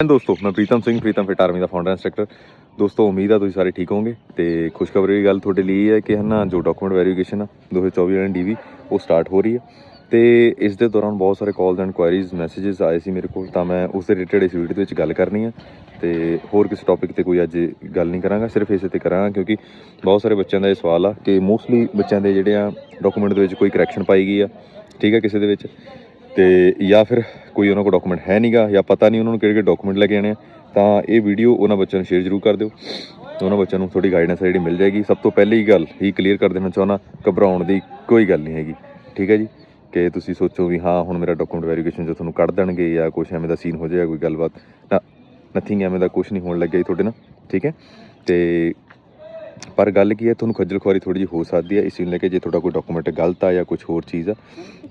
ਦੋਸਤੋ, ਮੈਂ Pritam Singh, Pritam fit army ਦਾ ਫਾਊਂਡਰ ਇੰਸਟ੍ਰਕਟਰ ਦੋਸਤੋ, ਉਮੀਦ ਆ ਤੁਸੀਂ ਸਾਰੇ ਠੀਕ ਹੋਵੋਗੇ ਤੇ ਖੁਸ਼ਖਬਰੀ ਦੀ ਗੱਲ ਤੁਹਾਡੇ ਲਈ ਇਹ ਹੈ ਕਿ ਹਨਾ, ਜੋ ਡਾਕੂਮੈਂਟ ਵੈਰੀਫਿਕੇਸ਼ਨ ਆ 2024 ਵਾਲੀ ਡੀਵੀ ਉਹ ਸਟਾਰਟ ਹੋ ਰਹੀ ਹੈ। ਤੇ ਇਸ ਦੇ ਦੌਰਾਨ ਬਹੁਤ ਸਾਰੇ ਕਾਲਸ ਐਂਡ ਕੁਐਰੀਜ਼ ਮੈਸੇजेस ਆਏ ਸੀ ਮੇਰੇ ਕੋਲ, ਤਾਂ ਮੈਂ ਉਸ ਦੇ ਰਿਲੇਟਡ ਇਸ ਵੀਡੀਓ ਦੇ ਵਿੱਚ ਗੱਲ ਕਰਨੀ ਆ ਤੇ ਹੋਰ ਕਿਸੇ ਟੌਪਿਕ ਤੇ ਕੋਈ ਅੱਜ ਗੱਲ ਨਹੀਂ ਕਰਾਂਗਾ, ਸਿਰਫ ਇਸੇ ਤੇ ਕਰਾਂਗਾ, ਕਿਉਂਕਿ ਬਹੁਤ ਸਾਰੇ ਬੱਚਿਆਂ ਦਾ ਇਹ ਸਵਾਲ ਆ ਕਿ ਮੋਸਟਲੀ ਬੱਚਿਆਂ ਦੇ ਜਿਹੜੇ ਆ ਡਾਕੂਮੈਂਟ ਦੇ ਵਿੱਚ ਕੋਈ ਕਰੈਕਸ਼ਨ ਪਾਈ ਗਈ ਆ, ਠੀਕ ਹੈ, ਕਿਸੇ ਦੇ ਵਿੱਚ। ਤੇ ਜਾਂ ਫਿਰ ਕੋਈ ਉਹਨਾਂ ਕੋਲ ਡਾਕੂਮੈਂਟ ਹੈ ਨਹੀਂਗਾ ਜਾਂ ਪਤਾ ਨਹੀਂ ਉਹਨਾਂ ਨੂੰ ਕਿਹੜੇ ਕਿਹੜੇ ਡਾਕੂਮੈਂਟ ਲੈ ਕੇ ਆਣੇ ਆ, ਤਾਂ ਇਹ ਵੀਡੀਓ ਉਹਨਾਂ ਬੱਚਿਆਂ ਨੂੰ ਸ਼ੇਅਰ ਜ਼ਰੂਰ ਕਰ ਦਿਓ। ਉਹਨਾਂ ਬੱਚਿਆਂ ਨੂੰ ਥੋੜੀ ਗਾਈਡੈਂਸ ਜਿਹੜੀ ਮਿਲ ਜਾਏਗੀ। ਸਭ ਤੋਂ ਪਹਿਲੀ ਗੱਲ ਹੀ ਕਲੀਅਰ ਕਰ ਦੇਣਾ ਚਾਹੁੰਦਾ, ਘਬਰਾਉਣ ਦੀ ਕੋਈ ਗੱਲ ਨਹੀਂ ਹੈਗੀ। ਠੀਕ ਹੈ ਜੀ? ਕਿ ਤੁਸੀਂ ਸੋਚੋ ਵੀ ਹਾਂ, ਹੁਣ ਮੇਰਾ ਡਾਕੂਮੈਂਟ ਵੈਰੀਫਿਕੇਸ਼ਨ ਜੋ ਤੁਹਾਨੂੰ ਕੱਢ ਦੇਣਗੇ ਜਾਂ ਕੁਝ ਐਵੇਂ ਦਾ ਸੀਨ ਹੋ ਜਾਏਗਾ, ਕੋਈ ਗੱਲਬਾਤ। ਨਾ ਨਥਿੰਗ ਐਵੇਂ ਦਾ ਕੁਝ ਨਹੀਂ ਹੋਣ ਲੱਗਿਆ ਜੀ ਤੁਹਾਡੇ ਨਾਲ। ਠੀਕ ਹੈ? ਤੇ ਪਰ ਗੱਲ ਕੀ ਹੈ, ਤੁਹਾਨੂੰ ਖੱਜਲ ਖੁਆਰੀ ਥੋੜੀ ਜਿਹੀ ਹੋ ਸਕਦੀ ਹੈ। ਇਸ ਨੂੰ ਲੈ ਕੇ ਜੇ ਤੁਹਾਡਾ ਕੋਈ ਡਾਕੂਮੈਂਟ ਗਲਤ ਆ ਜਾਂ ਕੁਝ ਹੋਰ ਚੀਜ਼ ਆ।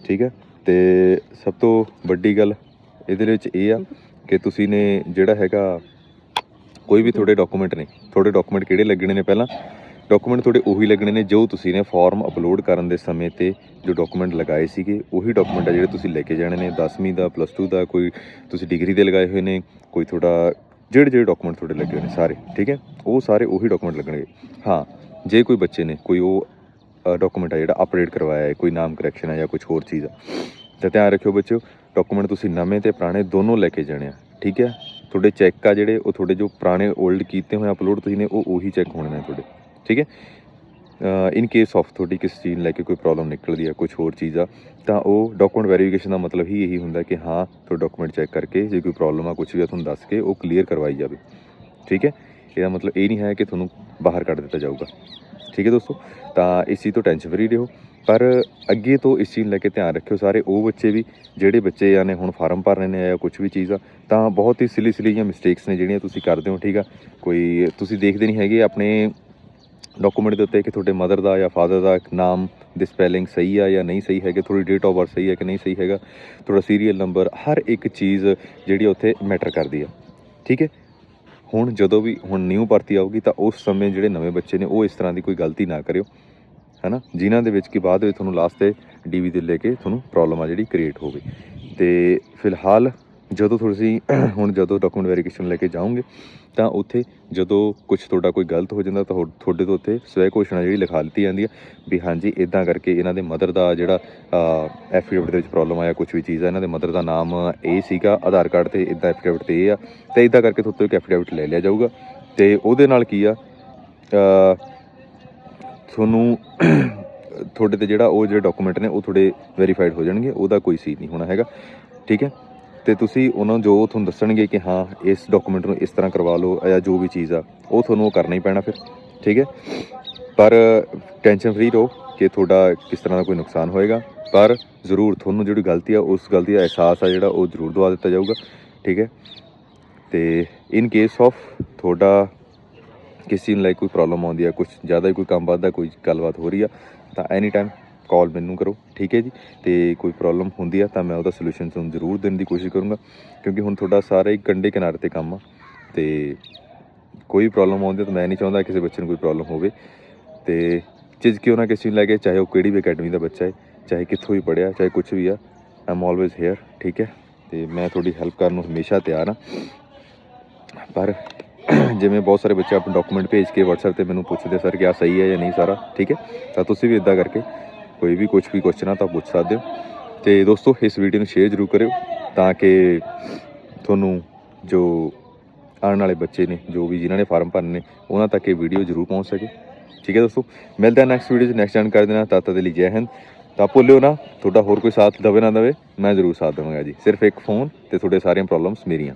ਠੀਕ ਹੈ? ਤੇ ਸਭ ਤੋਂ ਵੱਡੀ ਗੱਲ ਇਹਦੇ ਵਿੱਚ ਇਹ ਆ ਕਿ ਤੁਸੀਂ ਨੇ ਜਿਹੜਾ ਹੈਗਾ, ਕੋਈ ਵੀ ਤੁਹਾਡੇ ਡਾਕੂਮੈਂਟ ਨੇ, ਤੁਹਾਡੇ ਡਾਕੂਮੈਂਟ ਕਿਹੜੇ ਲੱਗਣੇ ਨੇ ਪਹਿਲਾਂ? ਡਾਕੂਮੈਂਟ ਤੁਹਾਡੇ ਉਹੀ ਲੱਗਣੇ ਨੇ ਜੋ ਤੁਸੀਂ ਨੇ ਫਾਰਮ ਅਪਲੋਡ ਕਰਨ ਦੇ ਸਮੇਂ ਤੇ ਜੋ ਡਾਕੂਮੈਂਟ ਲਗਾਏ ਸੀਗੇ, ਉਹੀ ਡਾਕੂਮੈਂਟ ਆ ਜਿਹੜੇ ਤੁਸੀਂ ਲੈ ਕੇ ਜਾਣੇ ਨੇ। 10ਵੀਂ ਦਾ ਪਲੱਸ 2 ਦਾ, ਕੋਈ ਤੁਸੀਂ ਡਿਗਰੀ ਦੇ ਲਗਾਏ ਹੋਏ ਨੇ, ਕੋਈ ਤੁਹਾਡਾ ਜਿਹੜੇ ਜਿਹੜੇ ਡਾਕੂਮੈਂਟ ਤੁਹਾਡੇ ਲੱਗੇ ਹੋਏ ਨੇ ਸਾਰੇ, ਠੀਕ ਹੈ? ਉਹ ਸਾਰੇ ਉਹੀ ਡਾਕੂਮੈਂਟ ਲੱਗਣਗੇ। ਹਾਂ, ਜੇ ਕੋਈ ਬੱਚੇ ਨੇ, ਕੋਈ ਉਹ ਡਾਕੂਮੈਂਟ ਆ ਜਿਹੜਾ ਅਪਡੇਟ ਕਰਵਾਇਆ ਹੈ, ਕੋਈ ਨਾਮ ਕਰੈਕਸ਼ਨ ਹੈ ਜਾਂ ਕੁਝ ਹੋਰ ਚੀਜ਼ ਆ। ਤਾਂ ਧਿਆਨ ਰੱਖਿਓ ਬੱਚਿਓ ਡਾਕੂਮੈਂਟ ਤੁਸੀਂ ਨਵੇਂ ਤੇ ਪੁਰਾਣੇ ਦੋਨੋਂ ਲੈ ਕੇ ਜਾਣੇ ਆ, ਠੀਕ ਹੈ? ਤੁਹਾਡੇ ਚੈੱਕ ਆ ਜਿਹੜੇ, ਉਹ ਤੁਹਾਡੇ ਜੋ ਪੁਰਾਣੇ 올ਡ ਕੀਤੇ ਹੋਏ ਅਪਲੋਡ ਤੁਸੀਂ ਨੇ, ਉਹ ਉਹੀ ਚੈੱਕ ਹੋਣੇ ਨੇ ਤੁਹਾਡੇ, ਠੀਕ ਹੈ? ਇਨ ਕੇਸ ਆਫ ਤੁਹਾਡੀ ਕਿਸ ਚੀਜ਼ ਨੂੰ ਲੈ ਕੇ ਕੋਈ ਪ੍ਰੋਬਲਮ ਨਿਕਲਦੀ ਆ ਕੁਝ ਹੋਰ ਚੀਜ਼ ਆ, ਤਾਂ ਉਹ ਡਾਕੂਮੈਂਟ ਵੈਰੀਫਿਕੇਸ਼ਨ ਦਾ ਮਤਲਬ ਹੀ ਇਹੀ ਹੁੰਦਾ ਕਿ ਹਾਂ, ਤੁਹਾਡਾ ਡਾਕੂਮੈਂਟ ਚੈੱਕ ਕਰਕੇ ਜੇ ਕੋਈ ਪ੍ਰੋਬਲਮ ਆ ਕੁਝ ਵੀ ਆ, ਤੁਹਾਨੂੰ ਦੱਸ ਕੇ ਉਹ ਕਲੀਅਰ ਕਰਵਾਈ ਜਾਵੇ, ਠੀਕ ਹੈ? ਇਹਦਾ ਮਤਲਬ ਇਹ ਨਹੀਂ ਹੈ ਕਿ ਤੁਹਾਨੂੰ ਬਾਹਰ ਕੱਢ ਦਿੱਤਾ ਜਾਊਗਾ। ਠੀਕ ਹੈ ਦੋਸਤੋ? ਤਾਂ ਇਸ ਚੀਜ਼ ਤੋਂ ਟੈਨਸ਼ਨ ਫਰੀ ਰਹੋ। ਪਰ ਅੱਗੇ ਤੋਂ ਇਸ ਚੀਜ਼ ਨੂੰ ਲੈ ਕੇ ਧਿਆਨ ਰੱਖਿਓ ਸਾਰੇ। ਉਹ ਬੱਚੇ ਵੀ, ਜਿਹੜੇ ਬੱਚੇ ਆ ਨੇ, ਹੁਣ ਫਾਰਮ ਭਰ ਰਹੇ ਨੇ ਜਾਂ ਕੁਝ ਵੀ ਚੀਜ਼ ਆ, ਤਾਂ ਬਹੁਤ ਹੀ ਸਿਲੀ ਸਿਲੀ ਜਿਹੀਆਂ ਮਿਸਟੇਕਸ ਨੇ ਜਿਹੜੀਆਂ ਤੁਸੀਂ ਕਰਦੇ ਹੋ, ਠੀਕ ਆ? ਕੋਈ ਤੁਸੀਂ ਦੇਖਦੇ ਨਹੀਂ ਹੈਗੇ ਆਪਣੇ ਡਾਕੂਮੈਂਟ ਦੇ ਉੱਤੇ ਕਿ ਤੁਹਾਡੇ ਮਦਰ ਦਾ ਜਾਂ ਫਾਦਰ ਦਾ ਨਾਮ ਦੀ ਸਪੈਲਿੰਗ ਸਹੀ ਆ ਜਾਂ ਨਹੀਂ ਸਹੀ ਹੈਗੇ, ਤੁਹਾਡੀ ਡੇਟ ਆਫ ਬਰਥ ਸਹੀ ਹੈ ਕਿ ਨਹੀਂ ਸਹੀ ਹੈਗਾ, ਤੁਹਾਡਾ ਸੀਰੀਅਲ ਨੰਬਰ ਹਰ ਇੱਕ ਚੀਜ਼ ਜਿਹੜੀ ਉੱਥੇ ਮੈਟਰ ਕਰਦੀ ਆ। ਠੀਕ ਹੈ? ਹੁਣ ਜਦੋਂ ਵੀ ਹੁਣ ਨਿਊ ਭਰਤੀ ਆਊਗੀ ਤਾਂ ਉਸ ਸਮੇਂ ਜਿਹੜੇ ਨਵੇਂ ਬੱਚੇ ਨੇ ਉਹ ਇਸ ਤਰ੍ਹਾਂ ਦੀ ਕੋਈ ਗਲਤੀ ਨਾ ਕਰਿਓ, ਹੈਨਾ? ਜਿਨ੍ਹਾਂ ਦੇ ਵਿੱਚ ਕਿ ਬਾਅਦ ਵਿੱਚ ਤੁਹਾਨੂੰ ਲਾਸਟ ਤੇ ਡੀਵੀ ਦੇ ਲੈ ਕੇ ਤੁਹਾਨੂੰ ਪ੍ਰੋਬਲਮ ਆ ਜਿਹੜੀ ਕ੍ਰੀਏਟ ਹੋਵੇ ਤੇ ਫਿਲਹਾਲ ਜਦੋਂ ਤੁਸੀਂ ਹੁਣ ਜਦੋਂ ਡਾਕੂਮੈਂਟ ਵੈਰੀਫਿਕੇਸ਼ਨ ਲੈ ਕੇ ਜਾਓਗੇ, ਤਾਂ ਉੱਥੇ ਜਦੋਂ ਕੁਝ ਤੁਹਾਡਾ ਕੋਈ ਗਲਤ ਹੋ ਜਾਂਦਾ ਤਾਂ ਤੁਹਾਡੇ ਤੋਂ ਉੱਥੇ ਸਵੈ ਘੋਸ਼ਣਾ ਜਿਹੜੀ ਲਿਖਾ ਦਿੱਤੀ ਜਾਂਦੀ ਹੈ ਵੀ ਹਾਂਜੀ ਇਦਾਂ ਕਰਕੇ ਇਹਨਾਂ ਦੇ ਮਦਰ ਦਾ ਜਿਹੜਾ ਐਫੀਡੇਵਿਟ ਦੇ ਵਿੱਚ ਪ੍ਰੋਬਲਮ ਆਇਆ ਕੁਝ ਵੀ ਚੀਜ਼ ਆ, ਇਹਨਾਂ ਦੇ ਮਦਰ ਦਾ ਨਾਮ ਇਹ ਸੀਗਾ, ਆਧਾਰ ਕਾਰਡ ਤੇ ਇਦਾਂ ਐਫੀਡੇਵਿਟ ਤੇ ਇਹ ਆ, ਤੇ ਇਦਾਂ ਕਰਕੇ ਤੁਹਾਡੇ ਤੋਂ ਇੱਕ ਐਫੀਡੇਵਿਟ ਲੈ ਲਿਆ ਜਾਊਗਾ। ਤੇ ਉਹਦੇ ਨਾਲ ਕੀ ਆ ਤੁਹਾਨੂੰ ਤੁਹਾਡੇ ਤੇ ਜਿਹੜਾ ਉਹ ਜਿਹੜੇ ਡਾਕੂਮੈਂਟ ਨੇ, ਉਹ ਤੁਹਾਡੇ ਵੈਰੀਫਾਈਡ ਹੋ ਜਾਣਗੇ, ਉਹਦਾ ਕੋਈ ਸੀ ਨਹੀਂ ਹੋਣਾ ਹੈਗਾ, ਠੀਕ ਹੈ? ਤੇ ਤੁਸੀਂ ਉਹਨਾਂ ਜੋ ਤੁਹਾਨੂੰ ਦੱਸਣਗੇ ਕਿ ਹਾਂ, ਇਸ ਡਾਕੂਮੈਂਟ ਨੂੰ ਇਸ ਤਰ੍ਹਾਂ ਕਰਵਾ ਲਓ ਜਾਂ ਜੋ ਵੀ ਚੀਜ਼ ਆ, ਉਹ ਤੁਹਾਨੂੰ ਉਹ ਕਰਨਾ ਹੀ ਪੈਣਾ ਫਿਰ, ਠੀਕ ਹੈ? ਪਰ ਟੈਨਸ਼ਨ ਫਰੀ ਰਹੋ ਕਿ ਤੁਹਾਡਾ ਕਿਸ ਤਰ੍ਹਾਂ ਦਾ ਕੋਈ ਨੁਕਸਾਨ ਹੋਏਗਾ, ਪਰ ਜ਼ਰੂਰ ਤੁਹਾਨੂੰ ਜਿਹੜੀ ਗਲਤੀ ਆ, ਉਸ ਗਲਤੀ ਦਾ ਅਹਿਸਾਸ ਆ ਜਿਹੜਾ, ਉਹ ਜ਼ਰੂਰ ਦਵਾ ਦਿੱਤਾ ਜਾਊਗਾ, ਠੀਕ ਹੈ? ਤੇ ਇਨ ਕੇਸ ਆਫ ਤੁਹਾਡਾ ਕਿਸੇ ਨੂੰ ਲਈ ਕੋਈ ਪ੍ਰੋਬਲਮ ਆਉਂਦੀ ਆ ਕੁਝ ਜ਼ਿਆਦਾ ਹੀ ਕੋਈ ਕੰਮ ਵੱਧਦਾ, ਕੋਈ ਗੱਲਬਾਤ ਹੋ ਰਹੀ ਆ, ਤਾਂ ਐਨੀ ਟਾਈਮ ਕਾਲ ਮੈਨੂੰ ਕਰੋ, ਠੀਕ ਹੈ ਜੀ? ਤੇ ਕੋਈ ਪ੍ਰੋਬਲਮ ਹੁੰਦੀ ਆ ਤਾਂ ਮੈਂ ਉਹਦਾ ਸੋਲੂਸ਼ਨ ਤੁਹਾਨੂੰ ਜ਼ਰੂਰ ਦੇਣ ਦੀ ਕੋਸ਼ਿਸ਼ ਕਰੂੰਗਾ, ਕਿਉਂਕਿ ਹੁਣ ਤੁਹਾਡਾ ਸਾਰਾ ਹੀ ਕੰਡੇ ਕਿਨਾਰੇ ਤੇ ਕੰਮ ਆ, ਤੇ ਕੋਈ ਪ੍ਰੋਬਲਮ ਆਉਂਦੀ ਆ ਤਾਂ ਮੈਂ ਨਹੀਂ ਚਾਹੁੰਦਾ ਕਿਸੇ ਬੱਚੇ ਨੂੰ ਕੋਈ ਪ੍ਰੋਬਲਮ ਹੋਵੇ। ਤੇ ਕਿਉਂ ਨਾ ਕਿਸੇ ਨੂੰ ਲੈ ਕੇ, ਚਾਹੇ ਉਹ ਕਿਹੜੀ ਵੀ ਅਕੈਡਮੀ ਦਾ ਬੱਚਾ ਹੈ, ਚਾਹੇ ਕਿੱਥੋਂ ਵੀ ਪੜਿਆ ਚਾਹੇ ਕੁਝ ਵੀ ਆ ਆਮ ਆਲਵੇਜ਼ ਹੇਅਰ ਠੀਕ ਹੈ? ਤੇ ਮੈਂ ਤੁਹਾਡੀ ਹੈਲਪ ਕਰਨ ਨੂੰ ਹਮੇਸ਼ਾ ਤਿਆਰ ਹਾਂ ਪਰ ਜਿਵੇਂ ਬਹੁਤ ਸਾਰੇ ਬੱਚੇ ਆਪਣੇ ਡਾਕੂਮੈਂਟ ਭੇਜ ਕੇ WhatsApp ਤੇ ਮੈਨੂੰ ਪੁੱਛਦੇ ਸਰ ਕਿ ਆ ਸਹੀ ਹੈ ਜਾਂ ਨਹੀਂ ਸਾਰਾ? ਠੀਕ ਹੈ? ਤਾਂ ਤੁਸੀਂ ਵੀ ਇਦਾਂ ਕਰਕੇ ਕੋਈ ਵੀ ਕੁਝ ਵੀ ਕੁਐਸਚਨ ਆ ਤਾਂ ਪੁੱਛ ਸਕਦੇ ਹੋ। ਤੇ ਦੋਸਤੋ, ਇਸ ਵੀਡੀਓ ਨੂੰ ਸ਼ੇਅਰ ਜ਼ਰੂਰ ਕਰਿਓ ਤਾਂ ਕਿ ਤੁਹਾਨੂੰ ਜੋ ਆਉਣ ਵਾਲੇ ਬੱਚੇ ਨੇ, ਜੋ ਵੀ ਜਿਨ੍ਹਾਂ ਨੇ ਫਾਰਮ ਭਰਨੇ ਨੇ, ਉਹਨਾਂ ਤੱਕ ਇਹ ਵੀਡੀਓ ਜ਼ਰੂਰ ਪਹੁੰਚ ਸਕੇ। ਠੀਕ ਹੈ ਦੋਸਤੋ, ਮਿਲਦੇ ਹਾਂ ਨੈਕਸਟ ਵੀਡੀਓ 'ਚ ਨੈਕਸਟ ਜਾਣਕਾਰੀ ਦੇ ਨਾਲ। ਤਦ ਦੇ ਲਈ ਜੈ ਹਿੰਦ। ਤਾਂ ਭੁੱਲਿਓ ਨਾ, ਤੁਹਾਡਾ ਹੋਰ ਕੋਈ ਸਾਥ ਦਵੇ ਨਾ ਦਵੇ, ਮੈਂ ਜ਼ਰੂਰ ਸਾਥ ਦੇਵਾਂਗਾ ਜੀ। ਸਿਰਫ ਇੱਕ ਫੋਨ ਤੇ ਤੁਹਾਡੇ ਸਾਰੀਆਂ ਪ੍ਰੋਬਲਮਸ ਮੇਰੀਆਂ।